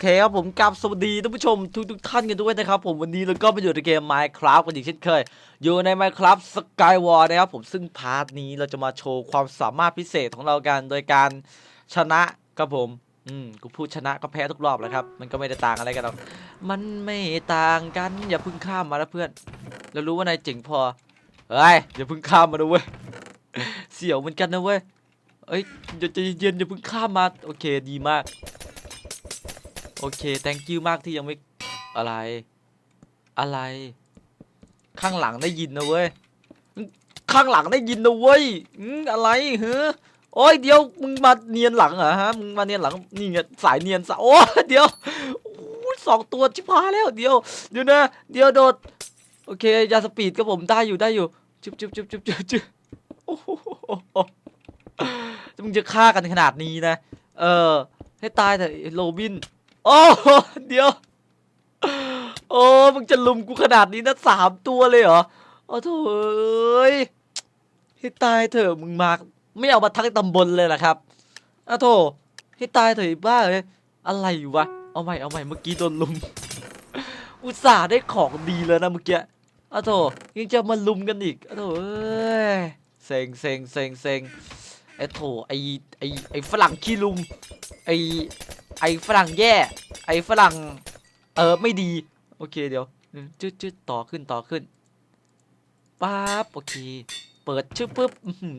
เคครับผมกับสวัสดีท่านผู้ชมทุกทุกท่านกันด้วยนะครับผมวันนี้เราก็มาอยู่ในเกม Minecraft กันอีกเช่นเคย อยู่ใน Minecraft Skywar นะครับผมซึ่งพาร์ทนี้เราจะมาโชว์ความสามารถพิเศษของเรากันโดยการชนะครับผม อืมกูพูดชนะก็แพ้ทุกรอบแล้วครับ มันก็ไม่ได้ต่างอะไรกันหรอกมันไม่ต่างกันอย่าพึ่งข้ามมานะเพื่อน เรารู้ว่านายเจ๋งพอเฮ้ยอย่าพึ่งข้ามมานะเว้ยเสียวเหมือนกันนะเว้ยเอ้ยอย่าใจเย็นอย่าพึ่งข้ามมาโอเคดีมาก โอเค thank you มากที่ยังไม่อะไร อะไร ข้างหลังได้ยินนะเว้ย ข้างหลังได้ยินนะเว้ยอะไรเฮ้อโอ้ยเดี๋ยวมึงมาเนียนหลังเหรอฮะมึงมาเนียนหลังนี่ไงสายเนียนสะโอ้เดี๋ยวสองตัวชิบหายแล้วเดี๋ยวเดี๋ยวนะเดี๋ยวโดดโอเคยาสปีดกับผมได้อยู่ได้อยู่จุ๊บจุ๊บจุ๊บจุ๊บจุ๊บจุ๊บโอ้โหมึงจะฆ่ากันขนาดนี้นะ เออ ให้ตายเถอะโรบิน โอ้โหเดี๋ยว โอ้มึงจะลุมกูขนาดนี้นะสามตัวเลยเหรอโอ้โถเอ้ยให้ตายเถอะมึงมาไม่เอามาทั้งตำบลเลยล่ะครับอ้าโถให้ตายเถอะอ้บ้าเลยอะไรวะ เอาใหม่เอาใหม่เมื่อกี้โดนลุม อุตส่าห์ได้ของดีแล้วนะเมื่อกี้อ้าโถยังจะมาลุมกันอีกอ้าโถเอ้ยเซ็งเซ็งเซ็งเซ็งไอ้โถไอ้ไอ้ไอ้ฝรั่งขี้ลุมไอ้ ไอฝรั่งแย่ ไอฝรั่ง เออไม่ดี โอเคเดี๋ยวจืดจืดต่อขึ้นต่อขึ้นปั๊บโอเค เปิดชื่อปุ๊บ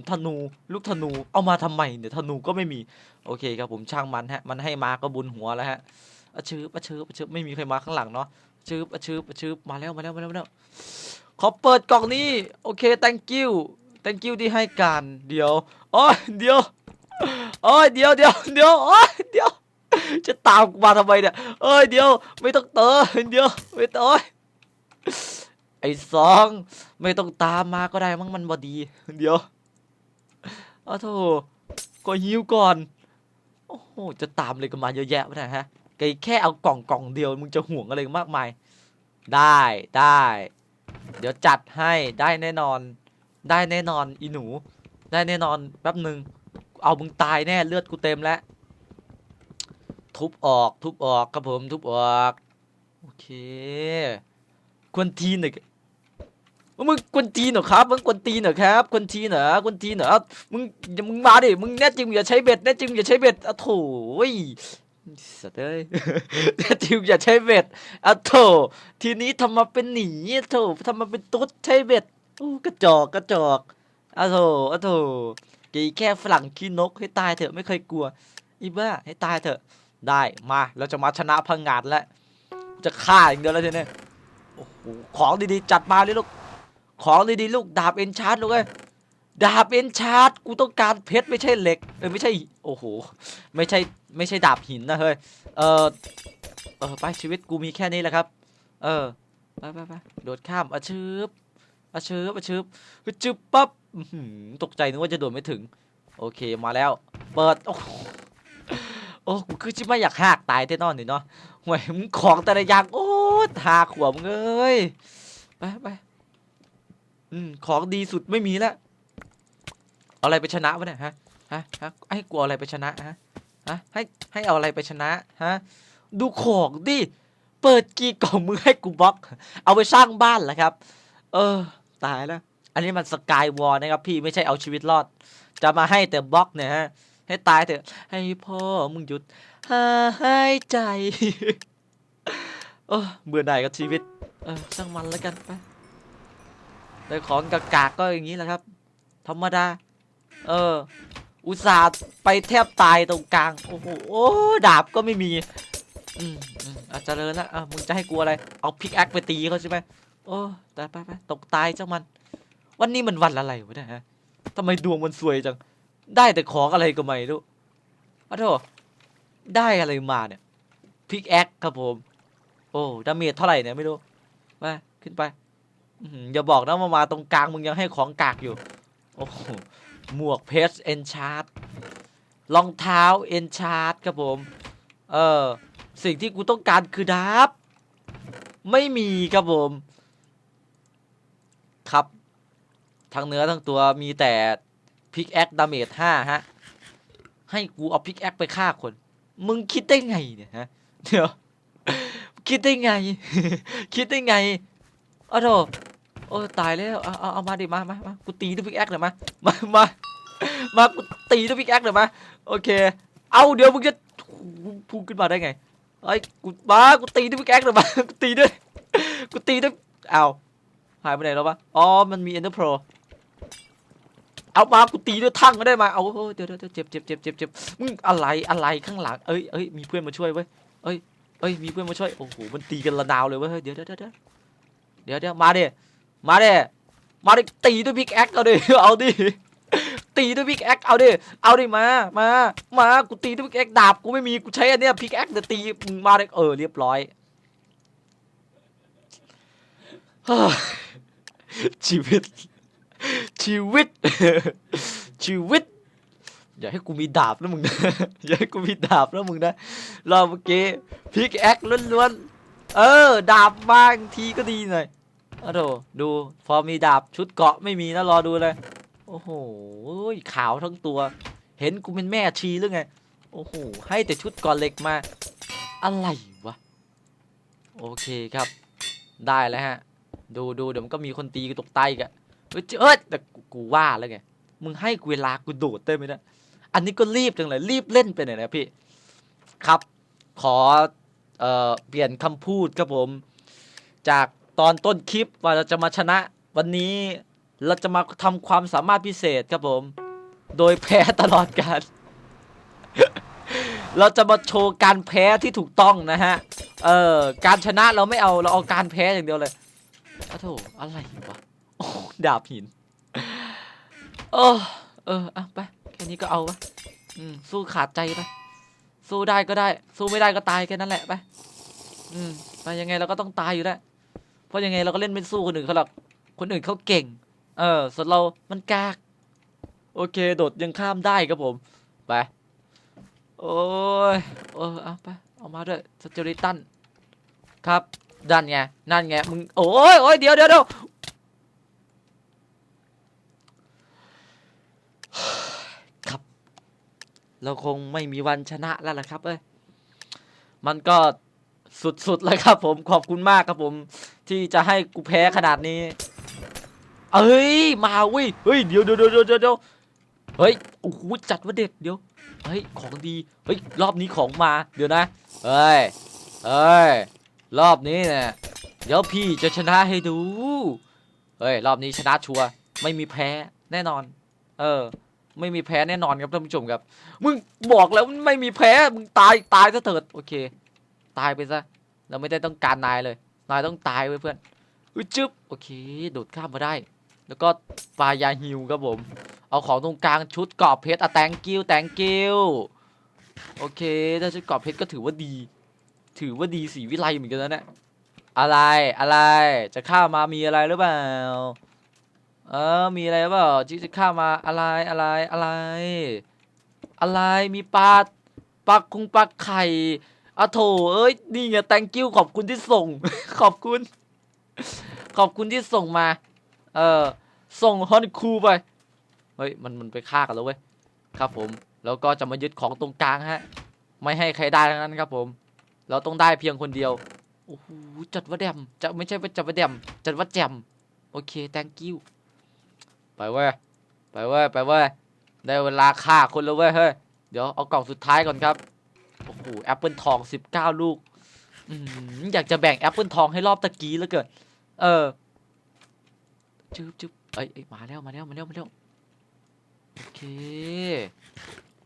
ธนูลูกธนูเอามาทำไมเนี่ยธนูก็ไม่มีโอเคครับผมช่างมันฮะมันให้มาก็บุญหัวแล้วฮะอชืบอะชืบอะชืบไม่มีใครมาข้างหลังเนาะชืบอะชืบอะชืบมาแล้วมาแล้วมาแล้วมาแล้วขอเปิดกล่องนี้โอเค thank you thank you ที่ให้การเดี๋ยวโอ้ยเดี๋ยวโอ้ยเดี๋ยวเดี๋ยวเดี๋ยวโอ้ยเดี๋ยว จะตามกูมาทำไมเนี่ย เอ้ยเดี๋ยวไม่ต้องเตอเดี๋ยวไม่ต้องโอ๊ยไอ้สองไม่ต้องตามมาก็ได้มั้งมันบอดี เดี๋ยวอ้าวโธ่ก็หิวก่อน โอ้โหจะตามเลยกันมาเยอะแยะวะเนะฮะไกแค่เอากล่องกล่องเดียวมึงจะห่วงอะไรมากมาย ได้ได้ เดี๋ยวจัดให้ได้แน่นอน ได้แน่นอนอีหนู ได้แน่นอนแป๊บหนึ่งเอามึงตายแน่เลือดกูเต็มแล้ว ทุบออก ทุบออกครับผมทุบออก โอเคควนทีนหน่อยมึงกวนตีนเหรอครับมึงกวนตีนเหรอครับกวนตีนเหรอกวนตีนเหรอมึงมึงมาดิมึงแน่จริงอย่าใช้เบ็ดแน่จริงอย่าใช้เบ็ดอะโถยสัตว์เอ้ยแน่จริงอย่าใช้เบ็ดอะโถทีนี้ทำมาเป็นหนีอะโถทำมาเป็นตุ๊ดใช้เบ็ดโอ้กระจอกกระจอกอะโถอะโถกีแค่ฝรั่งขี้นกให้ตายเถอะไม่เคยกลัว อีบ้าให้ตายเถอะ ได้มาเราจะมาชนะพังงาดแล้วจะฆ่าอย่างเดียวแล้วทีนี้โอ้โหของดีๆจัดมาเลยลูกของดีๆลูกดาบเอนชาร์ดลูกเอ้ยดาบเอนชาร์ดกูต้องการเพชรไม่ใช่เหล็กเออไม่ใช่โอ้โหไม่ใช่ไม่ใช่ดาบหินนะเฮ้ยเออเออไปชีวิตกูมีแค่นี้แหละครับ เออไปไปไปโดดข้ามอะชืบอะชืบอะชืบอะชืบปั๊บตกใจนึกว่าจะโดดไม่ถึง โอเคมาแล้ว เปิดโอ้ โอ้กูคือจิไม่อยากหักตายแน่นอนนี่เนาะห่วยมึงของแต่ละอย่างโอ้ทาขวบมึงเอ้ยไปไปอืมของดีสุดไม่มีแล้วเอาอะไรไปชนะวะเนี่ยฮะฮะฮะให้กูเอาอะไรไปชนะฮะฮะให้ให้เอาอะไรไปชนะฮะดูของดิเปิดกี่กล่องมึงให้กูบล็อก เอาไปสร้างบ้านเหรอครับ เออ ตายแล้ว อันนี้มันสกายวอลนะครับพี่ไม่ใช่เอาชีวิตรอด จะมาให้แต่บล็อกเนี่ยฮะ ให้ตายเถอะ ให้พ่อมึงหยุดหายใจเออเบื่อหน่ายกับชีวิต เออช่างมันแล้วกันไปได้ของกากากก็อย่างนี้แหละครับ ธรรมดา เออ อุตส่าห์ไปแทบตายตรงกลาง โอ้โหโอ้ดาบก็ไม่มี อืมอืมอาจจะเจริญละอะมึงจะให้กูอะไร เอาพิกแอคไปตีเขาใช่ไหมโอ้แต่ไปไปตกตายเจ้ามัน วันนี้มันวันอะไรวะเนี่ยฮะทำไมดวงมันสวยจัง ได้แต่ของอะไรก็ไม่รู้อ้าโธ่ได้อะไรมาเนี่ยพิกแอคครับผม โอ้ดาเมจเท่าไหร่เนี่ยไม่รู้ไปขึ้นไปอื้อหืออย่าบอกนะมามาตรงกลางมึงยังให้ของกากอยู่ โอ้โหหมวกเพชรเอนชาร์ดรองเท้าเอนชาร์ดครับผม เออ สิ่งที่กูต้องการคือดาบไม่มีครับผม ครับ ทั้งเนื้อทั้งตัวมีแต่ พิกแอคดาเมจห้าฮะ ให้กูเอาพิกแอคไปฆ่าคน มึงคิดได้ไงเนี่ยฮะ เดี๋ยว คิดได้ไง คิดได้ไงอ้าวโถโอ้ตายแล้วเอาเอาเอามาดิมามามากูตีด้วยพิกแอคหน่อยมามามามากูตีด้วยพิกแอคหน่อยมาโอเค เอาเดี๋ยวมึงจะพุ่งขึ้นมาได้ไงไอ้กูมากูตีด้วยพิกแอคหน่อยมากูตีด้วยกูตีด้วยเอาหายไปไหนแล้ววะอ๋อมันมีเอ็นเตอร์โปร เอามากูตีด้วยทั้งก็ได้มาเอาเดี๋ยวเดี๋ยวเจ็บเจ็บเจ็บเจ็บเจ็บมึงอะไรอะไรข้างหลังเอ้ยเอ้ยมีเพื่อนมาช่วยเว้ยเอ้ยมีเพื่อนมาช่วยโอ้โหมันตีกันระนาวเลยเว้ยเฮ้ยเดี๋ยวเดี๋ยวเดี๋ยวเดี๋ยวเดี๋ยวมาเดิมาเดิมาดิตีด้วยพิกแอคเอาดิเอาดิตีด้วยพิกแอคเอาดิเอาดิมามามากูตีด้วยพิกแอคดาบกูไม่มีกูใช้อันเนี้ยพิกแอคเดี๋ยวตีมึงมาเลยเออเรียบร้อยชีวิต ชีวิต ชีวิต อย่าให้กูมีดาบนะมึงนะอย่าให้กูมีดาบนะมึงนะรอบเมื่อกี้พิกแอคล้วนๆเออ ดาบมาอีกทีก็ดีหน่อยอ้วโถดูพอมีดาบชุดเกาะไม่มีนะรอดูเลย โอ้โหขาวทั้งตัว เห็นกูเป็นแม่ชีหรือไง โอ้โหให้แต่ชุดก่อนเหล็กมา อะไรวะ โอเคครับ ได้แล้วฮะ ดูดูเดี๋ยวมันก็มีคนตีกูตกใต้กัน เฮ้ยเอ้ยแต่กูว่าแล้วไงมึงให้กูเวลากูโดดได้ไหมนะอันนี้ก็รีบจังเลยรีบเล่นไปหน่อยนะพี่ ครับ ขอเอ่อเปลี่ยนคำพูดครับผม จากตอนต้นคลิปว่าเราจะมาชนะ วันนี้เราจะมาทำความสามารถพิเศษครับผม โดยแพ้ตลอดการเราจะมาโชว์การแพ้ที่ถูกต้องนะฮะ เออการชนะเราไม่เอาเราเอาการแพ้อย่างเดียวเลยอ้าวโถอะไรวะ ดาบหินเออเอออะไปแค่นี้ก็เอาปะอืมสู้ขาดใจไปสู้ได้ก็ได้ สู้ไม่ได้ก็ตายแค่นั้นแหละไปอืมไปยังไงเราก็ต้องตายอยู่แล้วเพราะยังไงเราก็เล่นไม่สู้คนอื่นเขาหรอกคนอื่นเขาเก่ง เออ ส่วนเรามันกาก โอเค โดดยังข้ามได้ครับผมไปโอ้ยเออเอาไปเอามาด้วยสเจอริตันครับดันไงนั่นไงมึงโอ้ยโอ้ยเดี๋ยวเดี๋ยวเดี๋ยว ครับ เราคงไม่มีวันชนะแล้วล่ะครับ เอ้ยมันก็สุดๆเลยครับผมขอบคุณมากครับผม ที่จะให้กูแพ้ขนาดนี้ เอ้ยมาเว้ยเฮ้ยเดี๋ยวเดี๋ยวเดี๋ยวเดี๋ยวเฮ้ยโอ้โหจัดว่าเด็ดเดี๋ยวเฮ้ยของดีเฮ้ยรอบนี้ของมาเดี๋ยวนะเฮ้ยเฮ้ยรอบนี้เนี่ยเดี๋ยวพี่จะชนะให้ดูเฮ้ยรอบนี้ชนะชัวร์ไม่มีแพ้แน่นอน เออ ไม่มีแพ้แน่นอนครับท่านผู้ชมครับ มึงบอกแล้วไม่มีแพ้ มึงตายตายซะเถิดโอเค ตายไปซะ เราไม่ได้ต้องการนายเลย นายต้องตายไว้เพื่อนอุ้ยจึ๊บโอเค โดดข้ามมาได้ แล้วก็ปลายาฮิวครับผม เอาของตรงกลางชุดกรอบเพชรอะแตงกิ้วแตงกิ้วโอเค ถ้าชุดกรอบเพชรก็ถือว่าดี ถือว่าดีสีวิไลเหมือนกันนะเนี่ยอะไรอะไรจะข้ามามีอะไรหรือเปล่า เออ มีอะไรเปล่าจิจะข้ามาอะไรอะไรอะไร อะไรมีปลาปลาคุงปลาไข่อะโถเอ้ยนี่ไง thank you ขอบคุณที่ส่ง ขอบคุณ ขอบคุณที่ส่งมา เออส่งฮอนคูไปเฮ้ยมันมันไปฆ่ากันแล้วเว้ยครับผม แล้วก็จะมายึดของตรงกลางฮะ ไม่ให้ใครได้ทั้งนั้นครับผม เราต้องได้เพียงคนเดียวโอ้โหจัดว่าแดมจะไม่ใช่ว่าจัดว่าแดมจัดว่าแจมโอเค thank you ไปเว้ยไปเว้ยไปเว้ยได้เวลาฆ่าคนแล้วเว้ยเฮ้ยเดี๋ยวเอากล่องสุดท้ายก่อนครับโอ้โหแอปเปิลทอง19ลูกอืมอยากจะแบ่งแอปเปิลทองให้รอบตะกี้แล้วเกินเออจึ๊บจึ๊บเอ้ยเอ้ยมาแล้วมาแล้วมาแล้วมาแล้วโอเค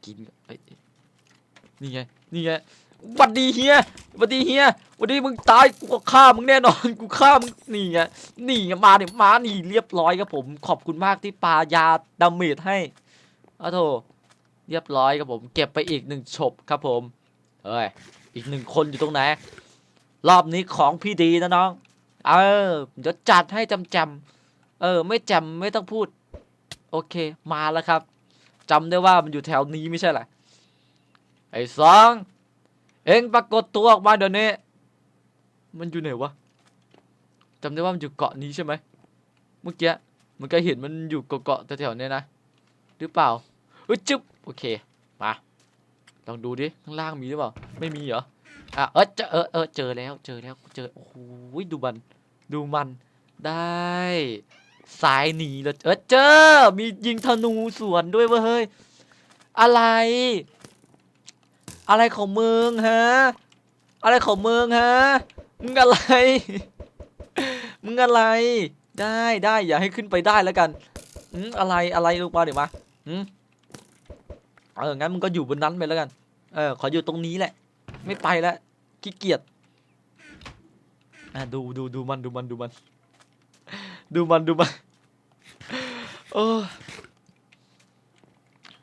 กินเอ้ยนี่ไงนี่ไง วัดดีเฮียหวัดดีเฮียหวัดดีมึงตายกูก็ฆ่ามึงแน่นอนกูฆ่ามึงนี่ไงนี่ไงมาเนี่ยมานี่เรียบร้อยครับผม ขอบคุณมากที่ปายาดาเมจให้อ้าโถเรียบร้อยครับผม เก็บไปอีกหนึ่งฉบครับผมเอ้ยอีกหนึ่งคนอยู่ตรงไหน รอบนี้ของพี่ดีนะน้อง เออเดี๋ยวจัดให้จำจำเออ ไม่จำไม่ต้องพูด โอเค มาแล้วครับจำได้ว่ามันอยู่แถวนี้ไม่ใช่หรอไอ้สอง เอ็งปรากฏตัวออกมาเดี๋ยวนี้ มันอยู่ไหนวะจำได้ว่ามันอยู่เกาะนี้ใช่ไหมเมื่อกี้มันก็เห็นมันอยู่เกาะแถวๆนี้นะ หรือเปล่าเฮ้ยจึ๊บโอเค มา ลองดูดิ ข้างล่างมีหรือเปล่า ไม่มีเหรอ อะ เออเจอเออเออเจอแล้ว เจอแล้ว เจอ โอ้โหดูมัน ดูมัน ได้ สายหนีแล้ว เออเจอ มียิงธนูสวนด้วยเว้ยเฮ้ยอะไร อะไรของมึงฮะ อะไรของมึงฮะ มึงอะไร มึงอะไร ได้ได้อย่าให้ขึ้นไปได้แล้วกันอืมอะไรอะไรลูกมาเดี๋ยวมาอืมเอองั้นมึงก็อยู่บนนั้นไปแล้วกัน เออ ขออยู่ตรงนี้แหละ ไม่ไปแล้วขี้เกียจอะดูดูดูมันดูมันดูมัน ดูมันดูมันเออ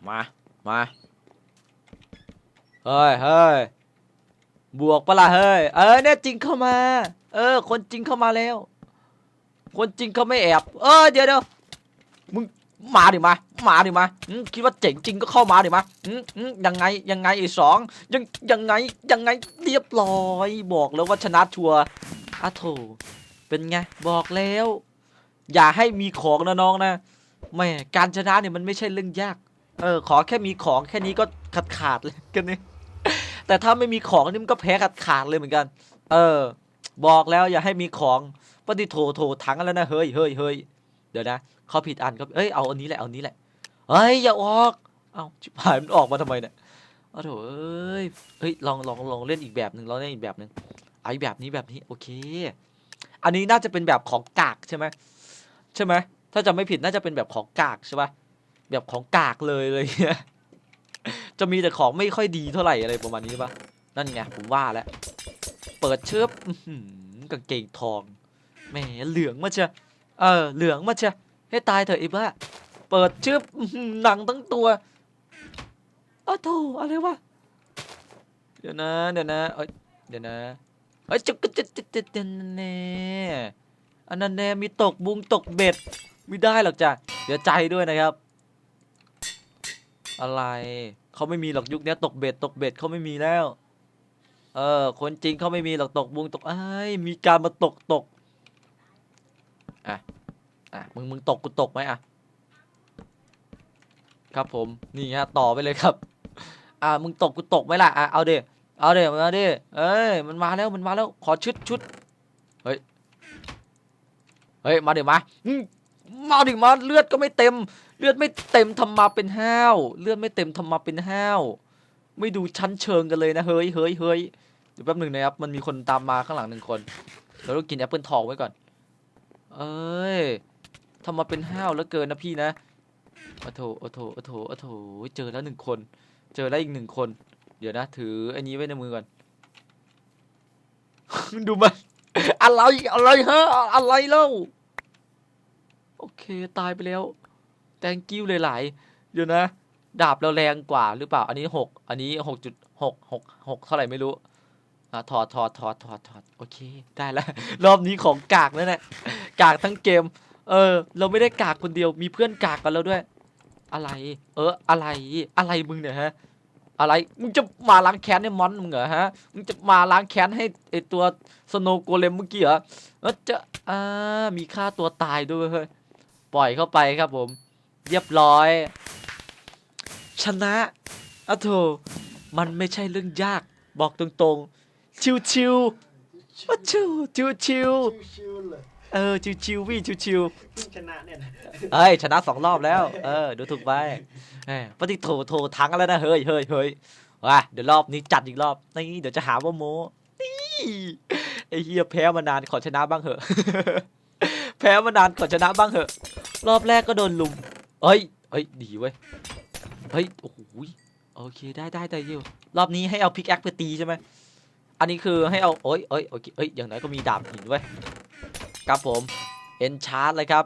มา มา เฮ้ยเฮ้ยบวกปะล่ะเฮ้ย เออเนี่ยจริงเข้ามา เออ คนจริงเข้ามาแล้ว คนจริงเขาไม่แอบ เออเดี๋ยวเดี๋ยวมึงมาดิมา มาดิมาคิดว่าเจ๋งจริงก็เข้ามาดิมาอยังไงยังไงไอ้สองยังยังไงยังไงเรียบร้อย บอกแล้วว่าชนะชัวร์อะโถเป็นไงบอกแล้ว อย่าให้มีของนะน้องนะแม่การชนะเนี่ยมันไม่ใช่เรื่องยาก เออ ขอแค่มีของแค่นี้ก็ขาดขาดเลยกันนี่ แต่ถ้าไม่มีของนี่มันก็แพ้ขาดขาดๆเลยเหมือนกัน เออ บอกแล้วอย่าให้มีของปฏิโถโถถังกันแล้วนะเฮ้ยเฮ้ยเฮ้ยเดี๋ยวนะเขาผิดอันก็เอ้ยเอาอันนี้แหละเอาอันนี้แหละเฮ้ยอย่าออกเอาชิบหายมันออกมาทำไมเนี่ยเอาโถเอ้ยเฮ้ยลองลองลองเล่นอีกแบบหนึ่งลองเล่นอีกแบบหนึ่งไอาแบบนี้แบบนี้โอเค อันนี้น่าจะเป็นแบบของกากใช่ไหมใช่ไหมถ้าจำไม่ผิดน่าจะเป็นแบบของกากใช่ปะแบบของกากเลยเลยเนี่ย จะมีแต่ของไม่ค่อยดีเท่าไหร่อะไรประมาณนี้ปะนั่นไงผมว่าแล้ว เปิดเชือบอื้อหือกางเกงทองแหมเหลืองมาเชียเออเหลืองมาเชียให้ตายเถอะไอ้บ้าเปิดเชือบอื้อหนังทั้งตัวอ้าวโธ่อะไรวะเดี๋ยวนะเดี๋ยวนะเอ้ยเดี๋ยวนะเอ้ยจุกจุกจุกจุกจุกแน่อันนั้นแน่มีตกบุงตกเบ็ดไม่ได้หรอกจ้ะเสียใจด้วยนะครับ อะไร เขาไม่มีหรอกยุคนี้ตกเบ็ดตกเบ็ดเขาไม่มีแล้ว เออ คนจริงเขาไม่มีหรอกตกบุงตกเอ้ยมีการมาตกตกอะอะมึงมึงตกกูตกไหมอะครับผมนี่ฮะต่อไปเลยครับ อะมึงตกกูตกไหมล่ะอะเอาเดเอาเดมาเดเอ้ยมันมาแล้วมันมาแล้วขอชุดชุดเฮ้ยเฮ้ยมาเดี๋ยวมามาดิมาเลือดก็ไม่เต็ม เลือดไม่เต็มทำมาเป็นห้าว เลือดไม่เต็มทำมาเป็นห้าว ไม่ดูชั้นเชิงกันเลยนะ เฮ้ยเฮ้ยเฮ้ยเดี๋ยวแป๊บหนึ่งนะครับ มันมีคนตามมาข้างหลังหนึ่งคน เราต้องกินแอปเปิลทองไว้ก่อน เอ้ยทำมาเป็นห้าวแล้วเกินนะพี่นะโอ้โถโอ้โถโอ้โถโอ้โถเจอแล้วหนึ่งคน เจอแล้วอีกหนึ่งคน เดี๋ยวนะ ถืออันนี้ไว้ในมือก่อน ดูมัน อะไร อะไรฮะ อะไรเล่า โอเค ตายไปแล้ว thank you หลายๆเดี๋ยวนะ ดาบเราแรงกว่าหรือเปล่า อันนี้หกอันนี้หกจุดหกหกหกเท่าไหร่ไม่รู้อะถอดถอดถอดถอดถอดโอเค ได้แล้ว รอบนี้ของกากนั่นแหละกากทั้งเกม เออ เราไม่ได้กากคนเดียวมีเพื่อนกากกันแล้วด้วย อะไร เออ อะไรอะไรมึงเนี่ยฮะ อะไรมึงจะมาล้างแค้นให้มอนมึงเหรอฮะมึงจะมาล้างแค้นให้ไอตัวสโนโกเลมเมื่อกี้เหรอเออจะอ่ามีค่าตัวตายด้วยเฮ้ยปล่อยเข้าไปครับผม เรียบร้อย ชนะอะโถมันไม่ใช่เรื่องยากบอกตรงๆ ชิวชิวๆอะชิวชิวชิวชิวๆเลยๆเออชิวชิวๆวี่ชิวชิวเพิ่งชนะเนี่ยนะๆเอ้ยชนะสองรอบแล้ว เออดูถูกไปเอ้ยปฏิโถโถทั้งแล้วนะเฮ้ยเฮ้ยเฮ้ยว่ะเดี๋ยวรอบนี้จัดอีกรอบนี่เดี๋ยวจะหาว่าโมนี่ไอ้เฮียแพ้มานานขอชนะบ้างเหอะ แพ้มานานขอชนะบ้างเหอะ รอบแรกก็โดนลุม เอ้ยเอ้ยดีเว้ยเฮ้ยโอ้โหยโอเคได้ได้ได้อยู่รอบนี้ให้เอาพิกแอคไปตีใช่ไหมอันนี้คือให้เอาโอ้ยเอ้ยโอเคเอ้ยอย่างน้อยก็มีดาบหินไว้ยครับผมเอ็นชาร์จเลยครับ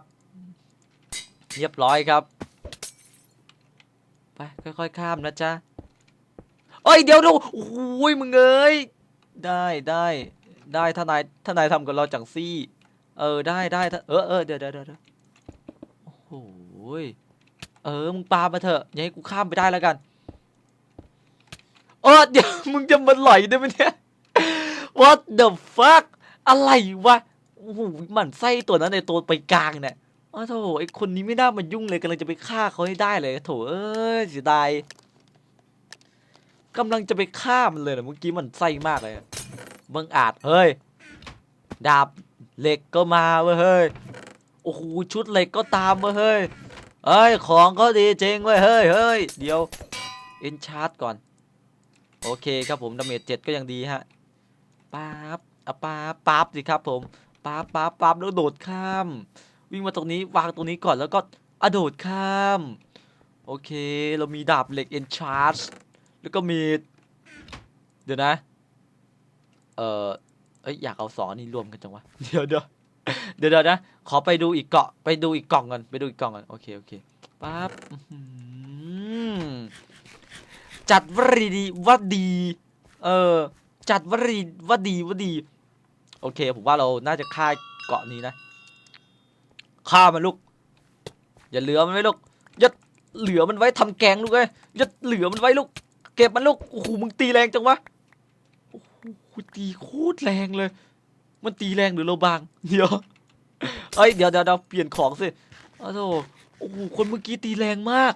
เรียบร้อยครับไปค่อยๆข้ามนะจ๊ะเอ้ยเดี๋ยวดูโอ้ยมึงเอ้ยได้ได้ได้ทนายทนายทำกับเราจังซี่ เออได้ได้ถ้าเออเออเดี๋ยวเดี๋ยวเดี๋ยวโอ้โหย เออ มึงปามาเถอะ อย่าให้กูข้ามไปได้แล้วกันเออเดี๋ยวมึงจะมาหลได้ไหมเนี่ย What the fuck อะไรวะ โอ้โหมันไส้ตัวนั้นในตัวไปกลางเนี่ยอ้โถไอคนนี้ไม่น่ามายุ่งเลยกำลังจะไปฆ่าเขาให้ได้เลยโถเอ้ยเสียดายกำลังจะไปฆ่ามันเลยนะเมื่อกี้มันไส้มากเลยอะมึงอาจเฮ้ย ดาบเหล็กก็มาเว้ยเฮ้ยโอ้โหชุดเหล็กก็ตามเว้ย เอ้ยของก็ดีจริงเว้ยเฮ้ยเฮ้ยเดี๋ยวเอนชาร์จก่อน โอเคครับผมดาเมจเจ็ดก็ยังดีฮะป๊าบอะป๊าบป๊าบสิครับผมป๊าบป๊าบป๊าบแล้วโดดข้าม วิ่งมาตรงนี้วางตรงนี้ก่อนแล้วก็อะโดดข้าม โอเคเรามีดาบเหล็กเอนชาร์จแล้วก็มีเดี๋ยวนะ เอ่อเอ้ยอยากเอาสองนนี้รวมกันจังวะ เดี๋ยวเดี๋ยว เดี๋ยวเดี๋ยวนะ ขอไปดูอีกเกาะไปดูอีกกล่องกันไปดูอีกกล่องกันโอเคโอเคปั๊บอื้อหือจัดวรีดีว่าดี เออ จัดวรีว่าดีว่าดี โอเค ผมว่าเราน่าจะฆ่าเกาะนี้นะฆ่ามันลูก อย่าเหลือมันไว้ลูกอย่าเหลือมันไว้ทำแกงลูกเอ้ยอย่าเหลือมันไว้ลูก เก็บมันลูกโอ้โหมึงตีแรงจังวะโอ้โหตีโคตรแรงเลย มันตีแรงหรือเราบาง เดี๋ยวเอ้ยเดี๋ยวเดี๋ยวเปลี่ยนของสิอ้าวโธ่โอ้โหคนเมื่อกี้ตีแรงมาก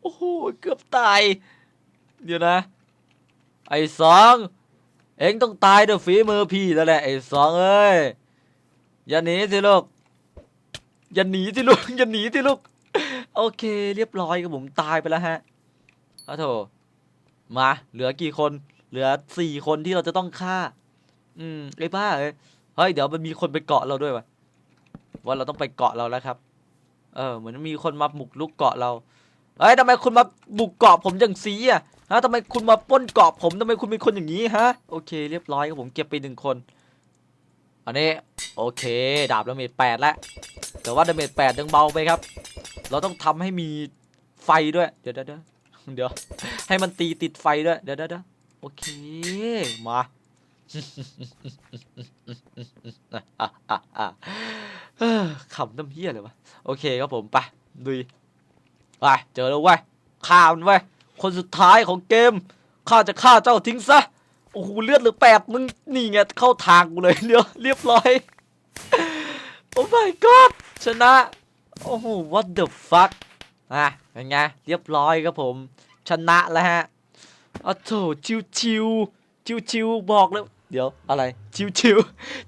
โอ้โหเกือบตาย เดี๋ยวนะ ไอ้สองเอ็งต้องตายด้วยฝีมือพี่แล้วแหละไอ้สองเอ้ยอย่าหนีสิลูกอย่าหนีสิลูกอย่าหนีสิลูกโอเค เรียบร้อยกับผมตายไปแล้วฮะอ้าวโถมาเหลือกี่คน เหลือสี่คนที่เราจะต้องฆ่า อืมไอ้บ้าเอ้ยเฮ้ยเดี๋ยวมันมีคนไปเกาะเราด้วยวะว่าเราต้องไปเกาะเราแล้วครับ เออเหมือนมีคนมาบุกลุกเกาะเราเฮ้ยทำไมคุณมาบุกเกาะผมอย่างสีอะฮะทำไมคุณมาป้นเกาะผมทำไมคุณเป็นคนอย่างนี้ฮะโอเค เรียบร้อยครับผมเก็บไปหนึ่งคน อันนี้โอเค ดาบดาเมจแปดแล้วแต่ว่าดาเมจแปดยังเบาไปครับ เราต้องทำให้มีไฟด้วยเดี๋ยวเดี๋ยวเดี๋ยวเดี๋ยวให้มันตีติดไฟด้วย เดี๋ยวเดี๋ยวเดี๋ยวโอเคมา ขำน้ำเฮียเลยวะ โอเคครับผมไปดุยไปเจอแล้วเว้ยฆ่ามันเว้ยคนสุดท้ายของเกมข้าจะฆ่าเจ้าทิ้งซะโอ้โหเลือดหลือแปดมึงนี่ไงเข้าทางกูเลยเรียเรียบร้อยโอ้ my god ชนะโอ้โห what the fuck อะเป็นไงเรียบร้อยครับผม ชนะแล้วฮะอ้าวโถชิวชิวชิวชิวบอกเลย เดี๋ยวอะไรชิวชิว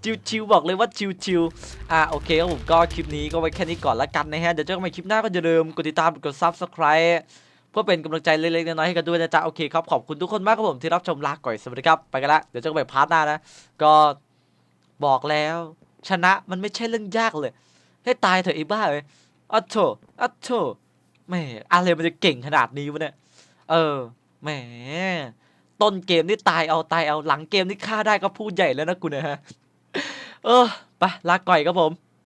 ชิวชิวบอกเลยว่าชิวชิวอะโอเคครับผมก็คลิปนี้ก็ไว้แค่นี้ก่อนละกันนะฮะเดี๋ยวเจอกันใหม่คลิปหน้าก็อย่าลืมกดติดตามกด subscribe เพื่อเป็นกำลังใจเล็กๆน้อยๆให้กันด้วยนะจ๊ะโอเคครับขอบคุณทุกคนมากครับผมที่รับชมลาก่อยสวัสดีครับไปกันละเดี๋ยวเจอกันใหม่พาร์ทหน้านะก็บอกแล้ว ชนะมันไม่ใช่เรื่องยากเลย ให้ตายเถอะไอ้บ้าเลยอัตโถอัตโถแหมอะไรมันจะเก่งขนาดนี้วะเนี่ยเออแหม ต้นเกมนี่ตายเอาตายเอาหลังเกมนี่ฆ่าได้ก็พูดใหญ่แล้วนะกูเนะฮะเออไปลาก่อยครับผม